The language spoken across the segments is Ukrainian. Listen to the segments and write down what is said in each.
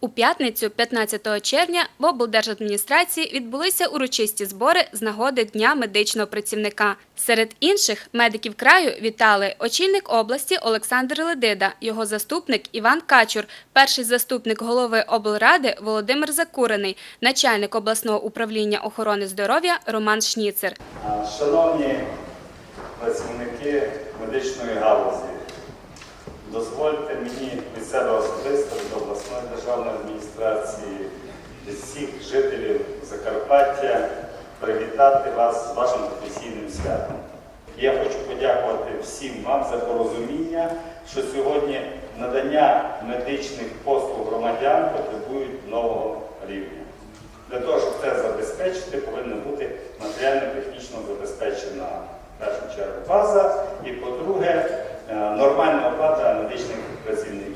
У п'ятницю, 15 червня, в облдержадміністрації відбулися урочисті збори з нагоди Дня медичного працівника. Серед інших медиків краю вітали очільник області Олександр Ледида, його заступник Іван Качур, перший заступник голови облради Володимир Закурений, начальник обласного управління охорони здоров'я Роман Шніцер. Шановні працівники медичної галузі, дозвольте мені від себе особисто, від обласної державної адміністрації, від всіх жителів Закарпаття привітати вас з вашим професійним святом. Я хочу подякувати всім вам за порозуміння, що сьогодні надання медичних послуг громадян потребують нового рівня. Для того, щоб це забезпечити, повинна бути матеріально-технічно забезпечена в першу чергу база і, по-друге, нормальна оплата медичних працівників.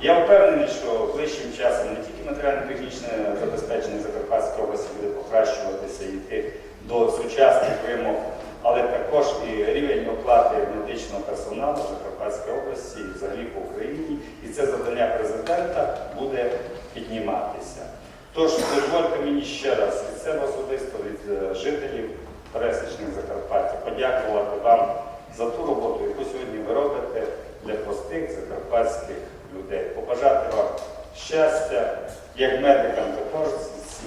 Я впевнений, що ближчим часом не тільки матеріально-технічне забезпечення Закарпатської області буде покращуватися і йти до сучасних вимог, але також і рівень оплати медичного персоналу в Закарпатській області і взагалі по Україні. І це завдання президента буде підніматися. Тож дозвольте мені ще раз від себе особисто, від е, жителів пересічних Закарпаття, подякувати вам за ту роботу, яку сьогодні ви робите для простих закарпатських людей. Побажати вам щастя, як медикам також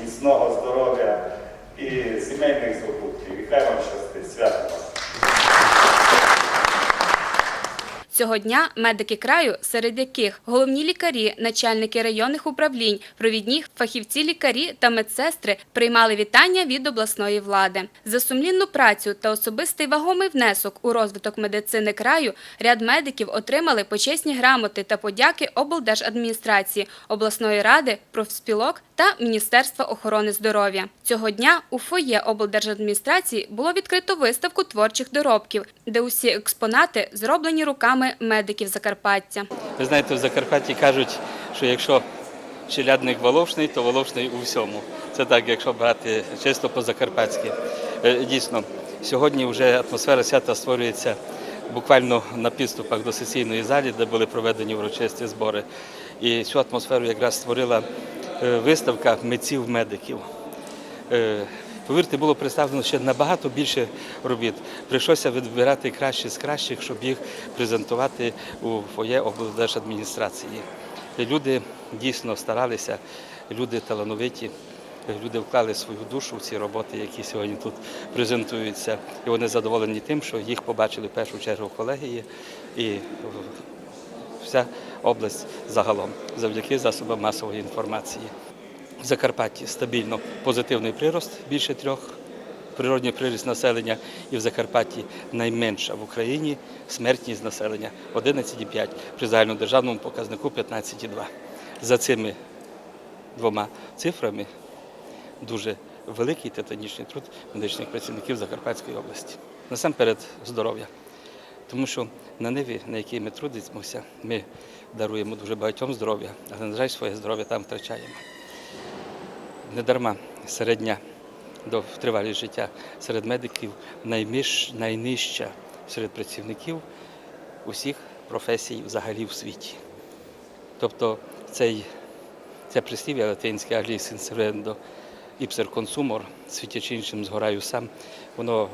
міцного здоров'я і сімейних здобутків. І хай вам щастить. Свято вас! Цього дня медики краю, серед яких головні лікарі, начальники районних управлінь, провідні фахівці лікарі та медсестри приймали вітання від обласної влади. За сумлінну працю та особистий вагомий внесок у розвиток медицини краю ряд медиків отримали почесні грамоти та подяки облдержадміністрації, обласної ради, профспілок та Міністерства охорони здоров'я. Цього дня у фоє облдержадміністрації було відкрито виставку творчих доробків, де усі експонати зроблені руками медиків Закарпаття. Ви знаєте, в Закарпатті кажуть, що якщо челядник волошний, то волошний у всьому. Це так, якщо брати чисто по-закарпатськи. Е, Дійсно, сьогодні вже атмосфера свята створюється буквально на підступах до сесійної залі, де були проведені урочисті збори. І цю атмосферу якраз створила е, виставка митців-медиків. Е, Повірте, було представлено ще набагато більше робіт. Прийшлося відбирати кращі з кращих, щоб їх презентувати у фоє облдержадміністрації. Люди дійсно старалися, люди талановиті, люди вклали свою душу в ці роботи, які сьогодні тут презентуються. І вони задоволені тим, що їх побачили в першу чергу колегії і вся область загалом завдяки засобам масової інформації. В Закарпатті стабільно позитивний прирост більше трьох. Природній приріст населення і в Закарпатті найменша в Україні смертність населення 11,5 при загальнодержавному показнику 15,2. За цими двома цифрами дуже великий титанічний труд медичних працівників Закарпатської області. Насамперед здоров'я. Тому що на ниві, на якій ми трудимося, ми даруємо дуже багатьом здоров'я, але, на жаль, своє здоров'я там втрачаємо. Недарма середня до тривалість життя серед медиків найміж, найнижча серед працівників усіх професій взагалі в світі. Тобто цей, це прислів'я латинське «Aglis inserendo ipser consumor», світячи іншим згораю сам, воно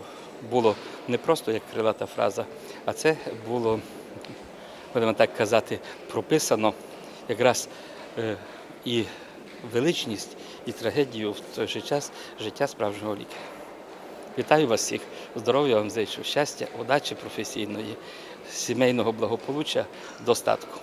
було не просто як крилата фраза, а це було, будемо так казати, прописано якраз е, і величність, і трагедію в той же час життя справжнього лікаря. Вітаю вас всіх, здоров'я вам зичу, щастя, удачі професійної, сімейного благополуччя, достатку.